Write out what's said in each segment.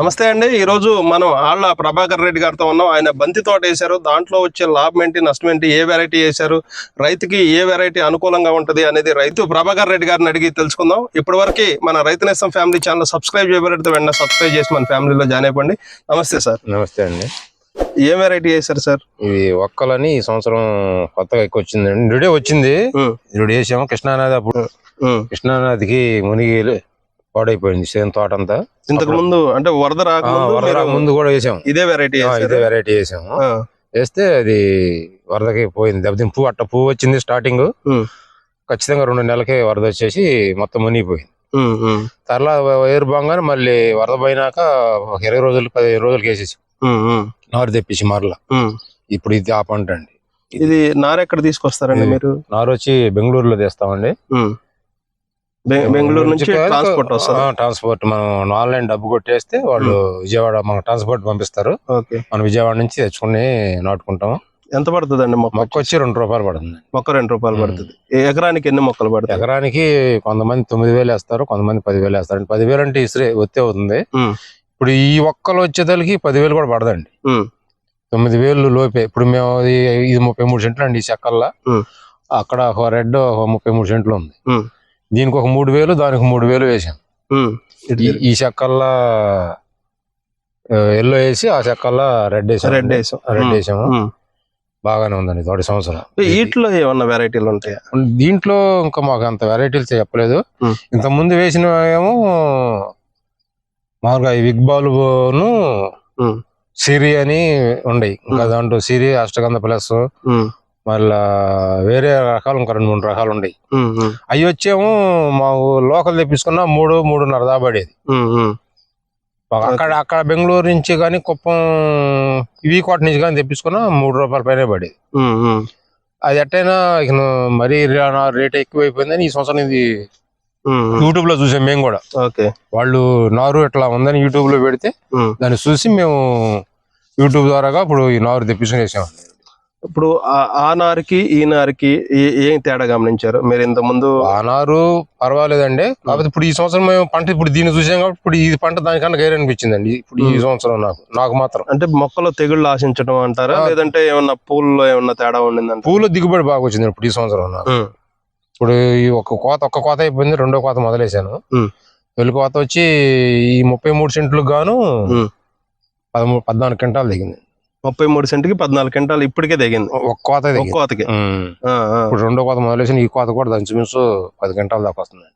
నమస్తే అండి. ఈ రోజు మనం ఆళ్ళ ప్రభాకర్ రెడ్డి గారితో ఉన్నాం. ఆయన బంతి తోట వేశారు. దాంట్లో వచ్చే లాభం ఏంటి నష్టం ఏంటి ఏ వెరైటీ వేశారు రైతుకి ఏ వెరైటీ అనుకూలంగా ఉంటది అనేది రైతు ప్రభాకర్ రెడ్డి గారిని అడిగి తెలుసుకుందాం. ఇప్పటివరకు మన రైతు నేస్తం ఫ్యామిలీ ఛానల్ సబ్స్క్రైబ్ చేయబడితే వెంటనే సబ్స్క్రైబ్ చేసి మన ఫ్యామిలీలో జాయిన్ అయిపోండి. నమస్తే సార్. నమస్తే అండి. ఏ వెరైటీ వేశారు సార్? ఇది ఒక్కలని ఈ సంవత్సరం కొత్తగా ఎక్కువ వచ్చిందండి. నిరుడే వచ్చింది. నిరుడు వేసాము కృష్ణానది అప్పుడు. కృష్ణానదికి మునిగి పాడైపోయింది సేమ్ తోట అంతా. ఇంతకు ముందు అంటే వరద రాకముందు వరద రాక ముందు కూడా వేసాం. ఇదే వెరైటీ ఇదే వెరైటీ వేసాము. వేస్తే అది వరదకి పోయింది. దెబ్బతిని పువ్వు అట్ట పువ్వు వచ్చింది స్టార్టింగ్ ఖచ్చితంగా రెండు నెలలకే వరద వచ్చేసి మొత్తం మునిగిపోయింది. తర్వాత ఏరు బాగానే మళ్ళీ వరద పోయినాక ఒక ఇరవై రోజులు పదిహేను రోజులకి వేసేసి. నారు తెప్పించి మరలా. ఇప్పుడు ఇది ఆ పంట అండి ఇది నార ఎక్కడ తీసుకొస్తారండి మీరు? నారు వచ్చి బెంగళూరులో తెస్తామండి. బెంగళూరు నుంచి ట్రాన్స్పోర్ట్ వస్తుంది. ట్రాన్స్పోర్ట్ మనం ఆన్లైన్ డబ్బు కొట్టేస్తే వాళ్ళు విజయవాడ మనకు ట్రాన్స్పోర్ట్ పంపిస్తారు. మనం విజయవాడ నుంచి తెచ్చుకుని నాటుకుంటాం ఎంత పడుతుందండి మొక్క? మొక్క వచ్చి రెండు రూపాయలు పడుతుంది. మొక్క రెండు రూపాయలు పడుతుంది. ఎకరానికి ఎన్ని మొక్కలు పడతాయి? ఎకరానికి కొంతమంది తొమ్మిది వేలు వేస్తారు కొంతమంది పదివేలు వేస్తారు. పదివేలు అంటే ఇసురే ఒత్తే అవుతుంది. ఇప్పుడు ఈ ఒక్కలు వచ్చేతలకి పదివేలు కూడా పడదండి. తొమ్మిది వేలు లోపే. ఇప్పుడు మేము ఇది ముప్పై మూడు సెంట్లు అండి ఈ చెక్కల్లా. అక్కడ ఒక రెడ్ ఒక ముప్పై మూడు సెంట్లు ఉంది. దీనికి ఒక మూడు వేలు దానికి మూడు వేలు వేసాం. ఈ చెక్కల్లా ఎల్లో వేసి ఆ చెక్కల్లా రెడ్ వేసాం రెడ్ వేసాం రెడ్. వేసాము. బాగానే ఉందండి తోటి సంవత్సరం వీటిలో ఏమన్నా వెరైటీలు ఉంటాయా దీంట్లో ఇంకా మాకు అంత వెరైటీలు చెప్పలేదు. ఇంత ముందు వేసిన ఏమో మామూలుగా బిగ్ బాలును. సిరి అని ఉండయి ఇంకా. దాంట్లో సిరి అష్టగంధ ప్లస్. మళ్ళా వేరే రకాలు ఇంకా రెండు మూడు రకాలు. ఉమ్. అవి వచ్చేమో మా లోకల్ తెప్పించుకున్న మూడు మూడున్నర దాబడేది. అక్కడ అక్కడ బెంగళూరు నుంచి కానీ కుప్పం ఇవి కోట నుంచి కానీ తెప్పించుకున్న మూడు రూపాయల పైన పడేది. అది ఎట్టయినా ఇక మరీ రేట్ ఎక్కువైపోయిందని ఈ సంవత్సరం ఇది. యూట్యూబ్లో చూసాం మేము కూడా ఓకే వాళ్ళు నారు ఇట్లా ఉందని యూట్యూబ్లో పెడితే. దాన్ని చూసి మేము యూట్యూబ్ ద్వారాగా ఇప్పుడు ఈ నారు తెప్పించుకుని వేసాం ఇప్పుడు ఆ- నారికి ఈ నారికి ఏ- తేడా గమనించారు? మీరు ఇంత ముందు ఆ నారు పర్వాలేదండి. కాకపోతే ఇప్పుడు ఈ సంవత్సరం మేము పంట ఇప్పుడు దీన్ని చూసాం కాబట్టి ఇప్పుడు ఈ పంట దానికన్నా గైర్ అనిపించిందండి. ఇప్పుడు ఈ. సంవత్సరం నాకు నాకు మాత్రం. అంటే మొక్కలో తెగుళ్ళు ఆశించడం అంటారా. లేదంటే ఏమన్నా పూల్లో ఏమన్నా తేడా ఉండిందంట పూల దిగుబడి బాగా వచ్చింది ఇప్పుడు ఈ సంవత్సరం నాకు. ఇప్పుడు ఈ ఒక కోత ఒక్క కోత అయిపోయింది రెండో కోత మొదలేశాను. తొలి కోత వచ్చి ఈ ముప్పై మూడు సెంట్లకు గాను. పదమూడు పద్నాలుగు క్వింటాలు దిగింది. ముప్పై మూడు సెంట్కి పద్నాలుగు క్వింటాలు ఇప్పటికే దిగింది ఒక కోత దిగింది కోతకి. ఇప్పుడు రెండో కోత మొదలేసిన ఈ కోత కూడా దంచుమించు పది గంటల దాకా వస్తుంది.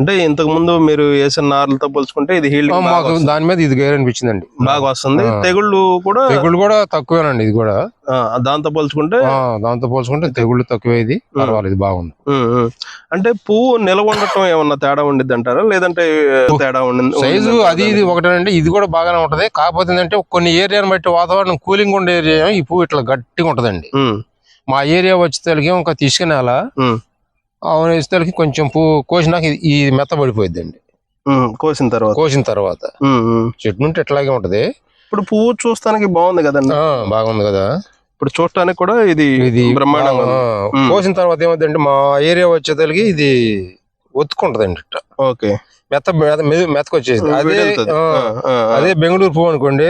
అంటే ఇంతకు ముందు మీరు వేసిన నార్లతో పోల్చుకుంటే ఇది హీల్డ్ మాకు దాని మీద ఇది గైర్ అనిపించిందండి. బాగా వస్తుంది. తెగుళ్ళు కూడా తెగుళ్ళు కూడా తక్కువేనండి ఇది కూడా. దాంతో పోల్చుకుంటే దాంతో పోల్చుకుంటే తెగుళ్ళు తక్కువే ఇది. పర్వాలేదు బాగుంది. అంటే పువ్వు నిలవ ఉండటం ఏమన్నా తేడా ఉండిద్ది అంటారా? లేదంటే తేడా ఉండింది సైజు అది ఇది ఒకటేనండి. ఇది కూడా బాగానే ఉంటది. కాకపోతే ఏంటంటే కొన్ని ఏరియాని బట్టి వాతావరణం కూలింగ్ ఉండే ఏరియా ఈ పువ్వు ఇట్లా గట్టిగా ఉంటదండి. మా ఏరియా వచ్చేసరికి ఇంకా తీసుకునేల ఉమ్, అవును వచ్చేసరికి కొంచెం పువ్వు కోసినాక ఈ మెత్త పడిపోయిద్దండి. ఉమ్, కోసిన తర్వాత. కోసిన తర్వాత. చెట్టు నుండి ఇట్లాగే ఉంటది. ఇప్పుడు పువ్వు చూస్తానికి బాగుంది కదండి. బాగుంది కదా. ఇప్పుడు చూడటానికి కూడా ఇది ఇది బ్రహ్మాండంగా. కోసిన తర్వాత ఏమవుతుందంటే మా ఏరియా వచ్చేసరికి ఇది ఒత్తుకుంటదండి ఇట్ట. ఓకే. మెత్త మెత్తకొచ్చేసింది. అదే. అదే బెంగళూరు పువ్వు అనుకోండి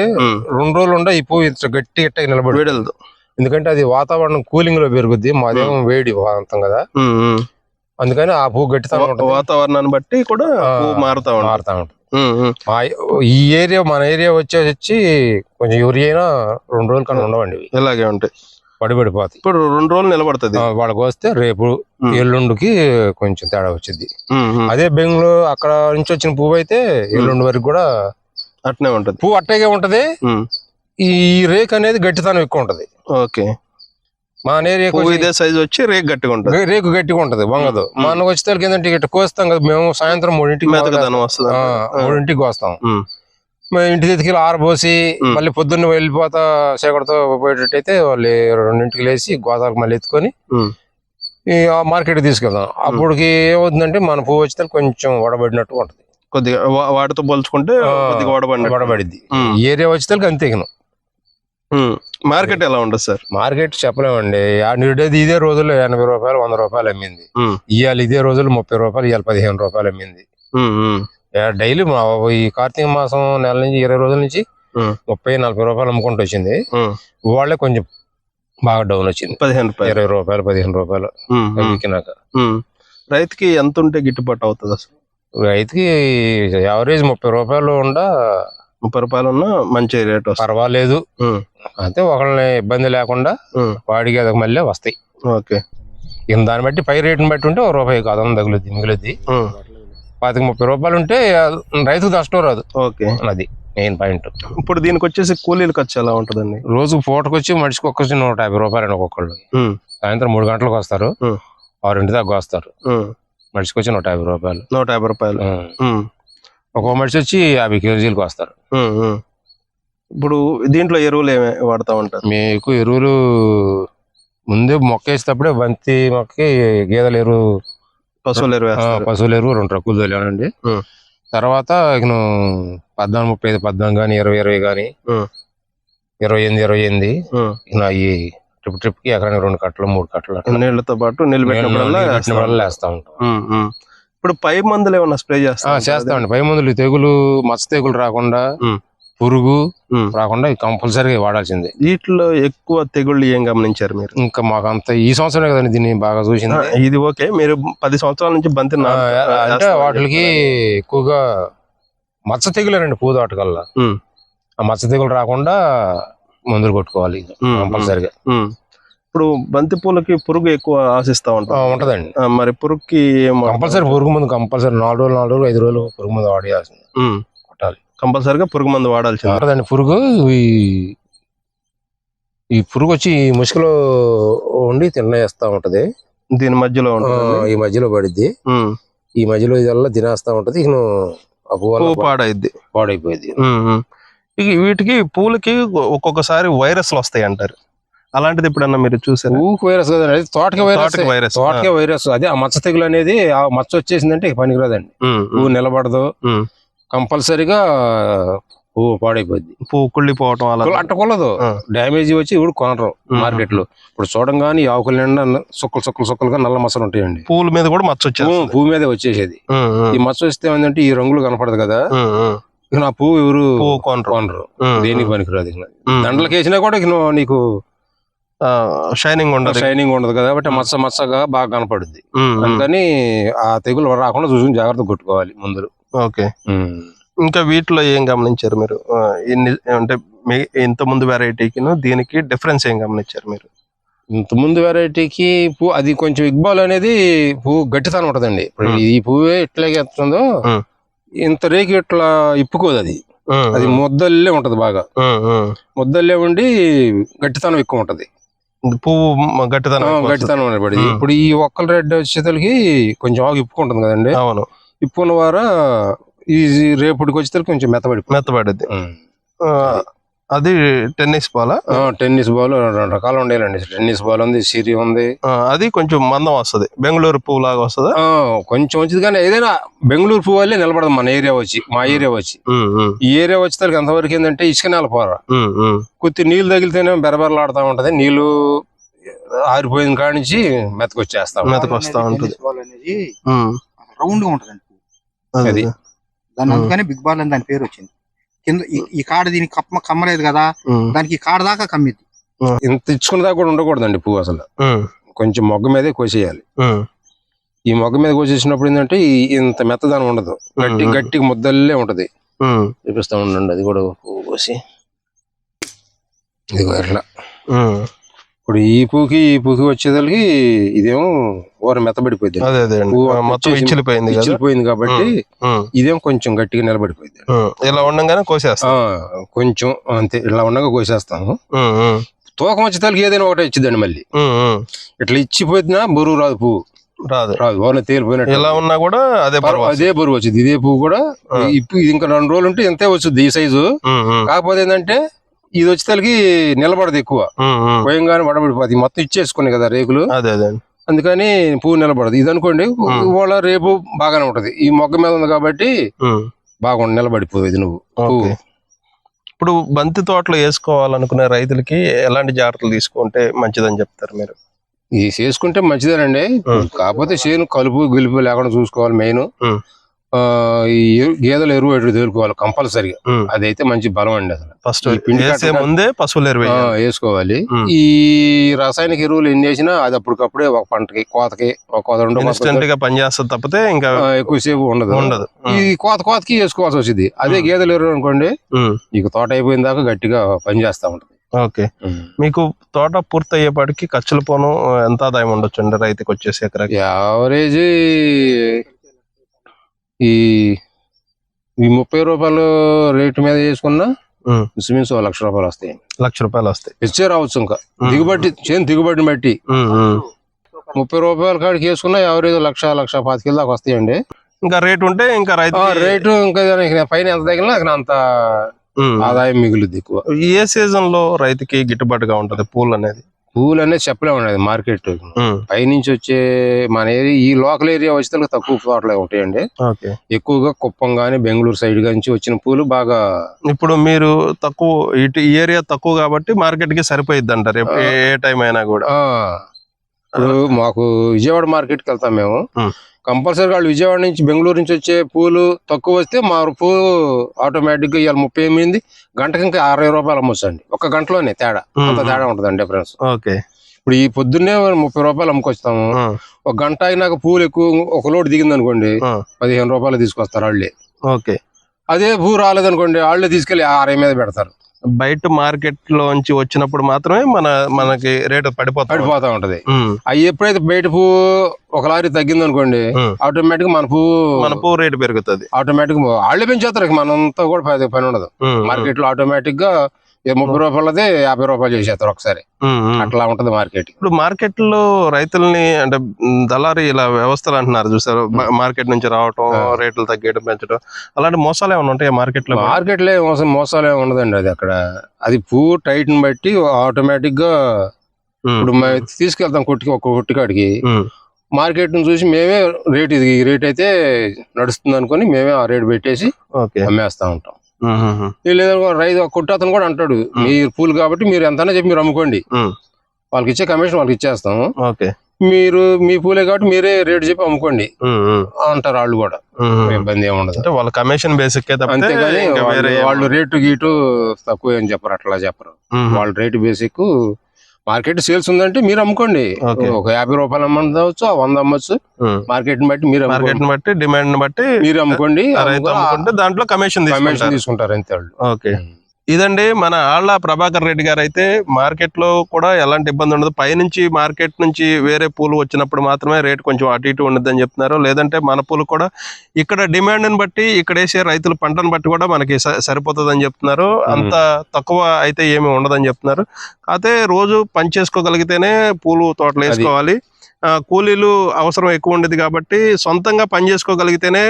రెండు రోజులు ఉండే ఈ పువ్వు ఇంత గట్టి గట్టిగా నిలబడి విడలదు. ఎందుకంటే అది వాతావరణం కూలింగ్లో పెరుగుద్ది మాదేమో వేడి వాతావరణం కదా. అందుకని ఆ పువ్వు గట్టితనం ఉంటుంది. వాతావరణాన్ని బట్టి కూడా మారుతా మారుతా ఉంటుంది. ఈ ఏరియా మన ఏరియా వచ్చేసి వచ్చి కొంచెం అయినా రెండు రోజుల కన్నా ఉండవండి. ఇలాగే ఉంటాయి. పడి పడిపోతాయి ఇప్పుడు రెండు రోజులు నిలబడుతుంది. వాళ్ళకి వస్తే రేపు. ఎల్లుండికి కొంచెం తేడా వచ్చింది. అదే బెంగళూరు అక్కడ నుంచి వచ్చిన పువ్వు అయితే ఎల్లుండి వరకు కూడా అట్నే ఉంటది. పువ్వు అట్టగే ఉంటది. ఈ రేక్ అనేది గట్టితనం ఎక్కువ ఉంటది. ఓకే. మా పువ్వు ఇదే సైజ్ వచ్చి రేక్ గట్టిగా ఉంటది. రేకు గట్టిగా ఉంటది వంగదు మన వచ్చేసరికి ఏంటంటే ఇట్లా కోస్తాం కదా మేము సాయంత్రం మూడింటికి మెతకదనం వస్తుంది మూడింటికి కోస్తాం. మేము ఇంటి దగ్గరికి ఆరబోసి. మళ్ళీ పొద్దున్న వెళ్ళిపోతా చీకటితో పోయేటట్టయితే వాళ్ళు రెండింటికి లేచి గోదావరికి మళ్ళీ ఎత్తుకొని. ఈ మార్కెట్ తీసుకెళ్తాం. అప్పటికి ఏమవుతుందంటే మన పువ్వు వచ్చితే కొంచెం వడబడినట్టు ఉంటది. కొద్దిగా వాటితో పోల్చుకుంటే కొద్దిగా వాడబండి వడబడిద్ది. ఏరియా వచ్చేసరికి అంతే ఇక. మార్కెట్ ఎలా ఉండదు సార్? మార్కెట్ చెప్పలేమండి. ఆ నిరుడేది ఇదే రోజుల్లో ఎనభై రూపాయలు వంద రూపాయలు అమ్మింది. ఇవాళ ఇదే రోజులు ముప్పై రూపాయలు ఇవాళ పదిహేను రూపాయలు అమ్మింది. డైలీ మా ఈ కార్తీక మాసం నెల నుంచి ఇరవై రోజుల నుంచి ముప్పై నలభై రూపాయలు అమ్ముకుంటూ వచ్చింది. వాళ్ళే కొంచెం బాగా డౌన్ వచ్చింది. పదిహేను రూపాయలు. ఇరవై రూపాయలు పదిహేను రూపాయలు ఎక్కినాక. రైతుకి ఎంత ఉంటే గిట్టుబాటు అవుతుంది అసలు? రైతుకి యావరేజ్ ముప్పై రూపాయలు ఉండ ముప్పై రూపాయలు ఉన్నా మంచి రేట్ వస్తుంది. పర్వాలేదు. అంటే ఒకళ్ళని ఇబ్బంది లేకుండా వాడికి అది మళ్ళీ వస్తాయి. ఓకే. ఇక దాన్ని బట్టి పై రేటుని బట్టి ఉంటే ఒక రూపాయి అదనం తగులుద్ది మిగులుద్ది. పాతిక ముప్పై రూపాయలు ఉంటే రైతుకు నష్టం రాదు. ఓకే. అది మెయిన్ పాయింట్. ఇప్పుడు దీనికి వచ్చేసి కూలీల ఖర్చు ఎలా ఉంటుందండి? రోజుకు పూటకు వచ్చి మనిషికి ఒక్కొచ్చి నూట యాభై రూపాయలు ఒక్కొక్కళ్ళు. ఉమ్, సాయంత్రం మూడు గంటలకు వస్తారు. ఆరింటి దాకా వస్తారు. మనిషికి వచ్చి నూట యాభై రూపాయలు. నూట యాభై రూపాయలు. ఒక్కో మనిషి వచ్చి యాభై కేజీలకు వస్తారు. ఇప్పుడు దీంట్లో ఎరువులు ఏమి వాడుతూ ఉంటారు? మీకు ఎరువులు ముందే మొక్క వేసేటప్పుడే బంతి మొక్కకి గేదెల ఎరువు పశువుల ఎరువు పశువుల ఎరువు రెండు ట్రక్కులు తోలేనండి ఉమ్. తర్వాత ఇక పద్నాలుగు ముప్పై ఐదు పద్నాలుగు కానీ ఇరవై ఇరవై కానీ ఇరవై ఎనిమిది ఇరవై ఎనిమిది ఈ ట్రిప్ ట్రిప్కి ఎకరానికి రెండు కట్టలు మూడు కట్టలు నీళ్ళతో పాటు నీళ్ళు వేస్తా. ఉంటాం. ఇప్పుడు పై మందులు ఏమన్నా స్ప్రే చేస్తా చేస్తామండి. పై మందులు తెగులు మచ్చ తెగులు రాకుండా. పురుగు. రాకుండా కంపల్సరీగా వాడాల్సిందే. వీటిలో ఎక్కువ తెగుళ్ళు ఏం గమనించారు మీరు? ఇంకా మాకు అంత ఈ సంవత్సరమే కదండి దీన్ని బాగా చూసింది. ఇది ఓకే. మీరు పది సంవత్సరాల నుంచి బంతి అంటే వాటికి. ఎక్కువగా మచ్చ తెగులేనండి పూదాటకల్లా ఆ మచ్చ తెగులు రాకుండా మందులు కొట్టుకోవాలి. కంపల్సరిగా. ఇప్పుడు బంతి పూలకి పురుగు ఎక్కువ ఆశిస్తా ఉంటాం. ఉంటదండి. మరి పురుగుకి కంపల్సరీ పురుగు మందు కంపల్సరీ నాలుగు రోజులు నాలుగు రోజులు ఐదు రోజులు పురుగు మందు వాడేయాల్సింది. కొట్టాలి. కంపల్సరిగా పురుగు మందు వాడాల్సింది. ఉంటదండి పురుగు ఈ ఈ పురుగు వచ్చి ముసుగులో ఉండి తినేస్తా ఉంటది. దీని మధ్యలో ఈ మధ్యలో పడిద్ది. ఈ మధ్యలో ఇదల్లా తినేస్తా ఉంటది. ఇక పాడైద్ది. పాడైపోయింది. ఇక వీటికి పూలకి ఒక్కొక్కసారి వైరస్లు వస్తాయి అంటారు. అలాంటిది ఎప్పుడన్నా మీరు చూసారు? పువ్వుకి వైరస్ కదండి. అది తోటకి వైరస్ తోటకి వైరస్. తోటకే వైరస్. అదే ఆ మచ్చ తెగులు అనేది ఆ మచ్చ వచ్చేసిందంటే ఇక పనికిరాదండి. పువ్వు నిలబడదు. ఉమ్. కంపల్సరీగా పువ్వు పాడైపోద్ది. పువ్వు కుళ్ళిపోవటం అలా. కుల- ఆ. డ్యామేజ్ వచ్చి ఇప్పుడు కొనరు ఉమ్. మార్కెట్లో ఇప్పుడు చూడంగానే ఈ ఆకుల నిండా న- సుక్కలు సుక్కలు సుక్కలుగా నల్ల మచ్చలు ఉంటాయండి. పువ్వుల మీద కూడా మచ్చ వచ్చేస్తుంది. పువ్వు పువ్వు మీదే వచ్చేసేది. ఉమ్, ఉమ్, ఈ మచ్చ వస్తే ఏంటంటే ఈ రంగులు కనపడదు కదా. ఉమ్, ఉమ్. ఇక నా పువ్వు ఎవరు పువ్వు కొనరు. కొనరు. ఉమ్, దేనికి పనికిరాదు ఇక ఉమ్, దండలకు వేసినా కూడా ఇక నువ్వు- నీకు షైనింగ్ ఉండదు. షైనింగ్ ఉండదు కదా కాబట్టి మచ్చ మచ్చగా బాగా కనపడుద్ది. అందుకని ఆ తెగులు రాకుండా చూసుకుని జాగ్రత్త కొట్టుకోవాలి ముందు. ఓకే. ఇంకా వీటిలో ఏం గమనించారు మీరు? ఆ, ఇన్ని అంటే ఇంత ముందు వెరైటీకి దీనికి డిఫరెన్స్ ఏం గమనించారు మీరు? ఇంత ముందు వెరైటీకి పువ్వు అది కొంచెం ఇగ్బాల్ అనేది పువ్వు గట్టితనం ఉంటదండి. ఈ పువ్వే ఎట్లాగే ఎత్తుందో. ఇంత రేకి ఇట్లా ఇప్పుకోదు అది. అది ముద్దల్లే ఉంటది బాగా. ముద్దల్లే ఉండి గట్టితనం ఎక్కువ ఉంటది. పువ్వు. గట్టితనం అనేది పడి. ఇప్పుడు ఈ ఒక్కల రెడ్ వచ్చేసరికి కొంచెం ఆగు ఇప్పుకుంటుంది కదండి. అవును. ఇప్పుకున్న వార ఈ రేపటికి వచ్చేసరికి కొంచెం మెత్తబడి మెత్తబడింది ఆ, అది టెన్నిస్ బాల్? టెన్నిస్ బాల్ రెండు రకాలు ఉండేనండి టెన్నిస్ బాల్ ఉంది సిరి ఉంది. అది కొంచెం మందం వస్తది. బెంగళూరు పువ్వు లాగా వస్తుందా? ఆ, కొంచెం వచ్చింది కానీ ఏదైనా బెంగళూరు పువ్వు వల్లే నిలబడదు మన ఏరియా వచ్చి మా ఏరియా వచ్చి. ఈ ఏరియా వచ్చేసరికి ఎంతవరకు ఏంటంటే ఇసుక నేల పోర. కొద్ది నీళ్ళు తగిలితేనే బెరబెరలాడుతూ ఉంటది. నీళ్ళు ఆరిపోయిన కాడి నుంచి మెతకొచ్చేస్తాం మెతక వస్తా అనేది ఉంటుంది. రౌండ్గా ఉంటదండి అది. దాని బిగ్ బాల్ అని దాని పేరు వచ్చింది. కింద ఈ- కాడ దీనికి కమ్మ కమ్మలేదు కదా దానికి కాడ దాకా కమ్మిద్ది. ఇంత ఇచ్చుకున్న దాకా కూడా ఉండకూడదండి పువ్వు అసలు. కొంచెం మొగ్గ మీదే కోసేయాలి. ఈ మొగ్గ మీద కోసేసినప్పుడు ఏంటంటే ఇంత మెత్తదనం ఉండదు. గట్టి. గట్టి ముద్దల్లే ఉంటది. చూపిస్తా ఉండండి అది కూడా పువ్వు కోసి. ఇదిగో ఇట్లా ఉమ్. ఇప్పుడు ఈ పూకి ఈ పూకి వచ్చేదానికి ఇదేమో ఊర మెత్తబడిపోయింది అదే అదే మొత్తం ఇచ్చిలిపోయింది కదా? ఇచ్చిపోయింది కాబట్టి ఇదేం కొంచెం గట్టిగా నిలబడిపోయింది. ఇలా ఉండగానే కోసేస్తా. కొంచెం అంతే ఇలా ఉండగా కోసేస్తాము. తూకం వచ్చేదానికి ఏదైనా ఒకటే ఇచ్చిద్దండి మళ్ళీ. ఇట్లా ఇచ్చిపోయినా బరువు రాదు పువ్వు. రాదు. రాదు ఓన తేలిపోయినట్టు. ఇలా ఉన్నా కూడా అదే అదే బరువు వచ్చింది. ఇదే పువ్వు కూడా. ఇప్పుడు ఇది ఇంకా రెండు రోజులు ఉంటే ఇంతే వచ్చింది ఈ సైజు. కాకపోతే ఏంటంటే ఇది వచ్చేసరికి నిలబడదు ఎక్కువ. పోయంగానే వడబడిపోతుంది మొత్తం ఇచ్చేసుకున్నాయి కదా రేకులు. అదే అదే. అందుకని పువ్వు నిలబడదు. ఇది అనుకోండి. ఇవాళ రేపు బాగానే ఉంటది. ఈ మొగ్గ మీద ఉంది కాబట్టి బాగుండి నిలబడిపోయేది నువ్వు. ఓకే. ఇప్పుడు బంతి తోటలో వేసుకోవాలనుకునే రైతులకి ఎలాంటి జాగ్రత్తలు తీసుకుంటే మంచిదని చెప్తారు మీరు? ఇది చేసుకుంటే మంచిదేనండి. కాకపోతే చేను కలుపు గిలుపు లేకుండా చూసుకోవాలి మెయిన్. గేదెల ఎరువు ఎటు తోలుకోవాలి కంపల్సరిగా అదైతే మంచి బలం అండి అసలు. ఫస్ట్ ముందే పశువులు ఎరువు. వేసుకోవాలి. ఈ రాసాయనిక ఎరువులు ఎన్ని వేసినా అది అప్పటికప్పుడే ఒక పంటకి కోతకి ఒక కోత రెండు గా పనిచేస్తుంది తప్పితే ఇంకా ఎక్కువసేపు ఉండదు. ఉండదు. ఈ కోత కోతకి వేసుకోవాల్సి వచ్చింది. అదే. గేదెల ఎరువు అనుకోండి ఉమ్. నీకు తోట అయిపోయిన దాకా గట్టిగా పని చేస్తా ఉంటది. ఓకే. మీకు తోట పూర్తి అయ్యేపాటికి ఖర్చుల పోను ఎంత ఆదాయం ఉండొచ్చు అండి రైతుకి వచ్చేసి ఎకరాకి యావరేజ్ ఈ ఈ ముప్పై రూపాయలు రేటు మీద చేసుకున్నా ఓ లక్ష రూపాయలు వస్తాయి. లక్ష రూపాయలు వస్తాయి. ఇచ్చే రావచ్చు ఇంకా. దిగుబడి చేను దిగుబడిని బట్టి. ముప్పై రూపాయల కాడికి వేసుకున్నా యావరేజ్ లక్ష లక్ష పాతికేళ్ళ దాకా వస్తాయండి. ఇంకా రేట్ ఉంటే ఇంకా రైతు రేటు ఇంకా పైన ఎంత తగిలినా అంత ఆదాయం మిగులుద్ది ఎక్కువ. ఏ సీజన్లో రైతుకి గిట్టుబాటుగా ఉంటది పూలు అనేది? పూలు అనేది చెప్పలేము అనేది మార్కెట్. పైనుంచి వచ్చే మన ఏరియా ఈ లోకల్ ఏరియా వచ్చే తక్కువ తోటలే ఉంటాయండి. ఎక్కువగా కుప్పం గానీ బెంగళూరు సైడ్ నుంచి వచ్చిన పూలు బాగా ఇప్పుడు మీరు తక్కువ ఇటు ఈ ఏరియా తక్కువ కాబట్టి మార్కెట్కి సరిపోయిద్ది అంటారు ఏ టైం అయినా కూడా. ఇప్పుడు మాకు విజయవాడ మార్కెట్కి వెళ్తాం మేము. కంపల్సరీ వాళ్ళు విజయవాడ నుంచి బెంగళూరు నుంచి వచ్చే పూలు తక్కువ వస్తే మా పూలు ఆటోమేటిక్గా ఇవాళ ముప్పై ఎనిమిది గంటకి ఇంకా అరవై రూపాయలు అమ్మొచ్చండి. ఒక గంటలోనే తేడా. అంత. తేడా ఉంటుందండి డిఫరెన్స్ ఓకే. ఇప్పుడు ఈ పొద్దున్నే ముప్పై రూపాయలు అమ్ముకొస్తాము. ఒక గంట అయినాక పూలు ఎక్కువ ఒక లోడ్ దిగింది అనుకోండి. పదిహేను రూపాయలు తీసుకొస్తారు వాళ్ళే ఓకే. అదే పూ రాలేదనుకోండి వాళ్ళే తీసుకెళ్ళి అరవై మీద పెడతారు. బయట మార్కెట్ లోంచి వచ్చినప్పుడు మాత్రమే మన మనకి రేటు పడిపోతాడు పడిపోతా ఉంటది. అవి ఎప్పుడైతే బయట పువ్వు ఒక లారీ తగ్గింది అనుకోండి. ఆటోమేటిక్ మన పువ్వు మన పూ రేటు పెరుగుతుంది. ఆటోమేటిక్ వాళ్ళే పెంచేస్తారు మనంతా కూడా పని ఉండదు. మార్కెట్లో ఆటోమేటిక్గా ముప్పై రూపాయలదే యాభై రూపాయలు చేసేస్తారు ఒకసారి. అట్లా ఉంటది మార్కెట్ ఇప్పుడు మార్కెట్లో రైతుల్ని అంటే దళారీ ఇలా వ్యవస్థలు అంటున్నారు చూసారు. మార్కెట్ నుంచి రావటం. రేట్లు తగ్గడం పెంచడం అలాంటి మోసాలు ఏమైనా ఉంటాయి మార్కెట్లో మార్కెట్లో మోసాలు ఏమి ఉండదండి అది అక్కడ. అది పువ్వు టైట్ని బట్టి ఆటోమేటిక్గా ఇప్పుడు తీసుకెళ్తాం కొట్టుకి ఒక కొట్టుకాడికి మార్కెట్ను చూసి మేమే రేట్ ఇది ఈ రేట్ అయితే నడుస్తుంది అనుకొని మేమే ఆ రేట్ పెట్టేసి ఓకే. అమ్మేస్తా ఉంటాం. లేదనుకో రైతు కొట్టు అతను కూడా అంటాడు మీరు పూలు కాబట్టి మీరు ఎంతైనా చెప్పి మీరు అమ్ముకోండి. వాళ్ళకి ఇచ్చే కమిషన్ వాళ్ళకి ఇచ్చేస్తాం ఓకే. మీరు మీ పూలే కాబట్టి మీరే రేట్ చెప్పి అమ్ముకోండి. అంటారు వాళ్ళు కూడా. ఇబ్బంది ఏమి ఉండదు. అంటే వాళ్ళ కమిషన్ బేసిక్ అంతేగాని వాళ్ళు- ఏం- రేటు గీటు తక్కువ అని చెప్పరు అట్లా చెప్పరు. వాళ్ళ రేటు బేసిక్ మార్కెట్ సేల్స్ ఉందంటే మీరు అమ్ముకోండి. ఒక యాభై రూపాయలు అమ్మవచ్చు ఆ వంద అమ్మచ్చు. మార్కెట్ని బట్టి మీరు మార్కెట్ని బట్టి డిమాండ్ని బట్టి మీరు అమ్ముకోండి దాంట్లో కమిషన్ కమిషన్ తీసుకుంటారు తీసుకుంటారు అంతే వాళ్ళు. ఓకే. ఇదండి మన ఆళ్ళ ప్రభాకర్ రెడ్డి గారు అయితే మార్కెట్లో కూడా ఎలాంటి ఇబ్బంది ఉండదు. పైనుంచి మార్కెట్ నుంచి వేరే పూలు వచ్చినప్పుడు మాత్రమే రేట్ కొంచెం అటు ఇటు ఉండదని చెప్తున్నారు. లేదంటే మన పూలు కూడా ఇక్కడ డిమాండ్ని బట్టి ఇక్కడ వేసే రైతుల పంటను బట్టి కూడా మనకి సరిపోతుంది చెప్తున్నారు. అంత తక్కువ అయితే ఏమీ ఉండదని చెప్తున్నారు. అయితే రోజు పని చేసుకోగలిగితేనే పూలు తోటలు వేసుకోవాలి. కూలీలు అవసరం ఎక్కువ ఉండేది కాబట్టి సొంతంగా పని చేసుకోగలిగితేనే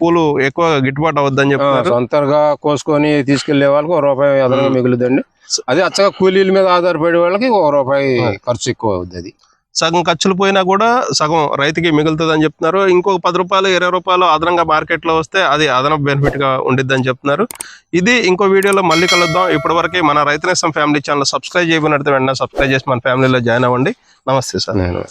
పూలు ఎక్కువ గిట్టుబాటు అవద్దని చెప్తున్నారు సొంతంగా కోసుకొని తీసుకెళ్ళే వాళ్ళకి ఒక రూపాయి అదనంగా మిగులుదండి. అదే అచ్చగా కూలీల మీద ఆధారపడే వాళ్ళకి ఒక రూపాయి ఖర్చు ఎక్కువ అవుద్ది అది. సగం ఖర్చులు పోయినా కూడా సగం రైతుకి మిగులుతుంది అని చెప్తున్నారు. ఇంకొక పది రూపాయలు ఇరవై రూపాయలు అదనంగా మార్కెట్లో వస్తే అది అదనపు బెనిఫిట్గా ఉండిద్ది అని చెప్తున్నారు. ఇది ఇంకో వీడియోలో మళ్ళీ కలుద్దాం. ఇప్పటివరకు మన రైతు నేస్తం ఫ్యామిలీ ఛానల్ సబ్స్క్రైబ్ చేయబడినట్టు వెంటనే సబ్స్క్రైబ్ చేసి మన ఫ్యామిలీలో జాయిన్ అవ్వండి. నమస్తే సార్. నేను